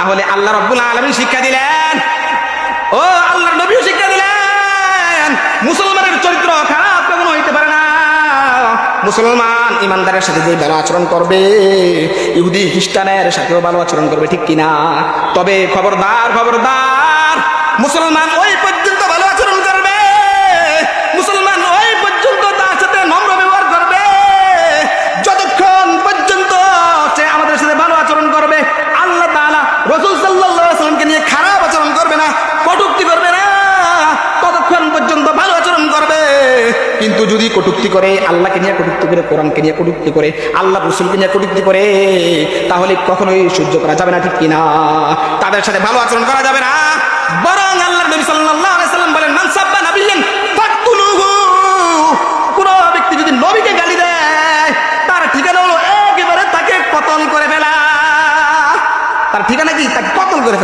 তাহলে আল্লাহ রব্বুল আলমী শিক্ষা দিলেন। ও আল্লাহ নবীও শিক্ষা দিলেন। মুসলমানের চরিত্র খারাপ কখনো হইতে পারে না। মুসলমান ইমানদারের সাথে যে ভালো আচরণ করবে, ইহুদি খ্রিস্টানের সাথেও ভালো আচরণ করবে, ঠিক কিনা? তবে খবরদার খবরদার। কিন্তু যদি কটূক্তি করে, আল্লাহকে নিয়ে কটূক্তি করে, কোরআনকে নিয়ে কটূক্তি করে, আল্লাহ রসুলকে নিয়ে কটূক্তি করে, তাহলে কখনোই সহ্য করা যাবে না, ঠিক কিনা? তাদের সাথে ভালো আচরণ করা যাবে না। বরং আল্লাহ নবী সাল্লাল্লাহু আলাইহি সাল্লাম বলেন, মান সাব্বা ফাকতুলুহু। কোন ব্যক্তি যদি নবীকে গালি দেয়, তার ঠিকানা হলো একেবারে তাকে কতল করে ফেলা। তার ঠিকানা কি? তাকে কতল করে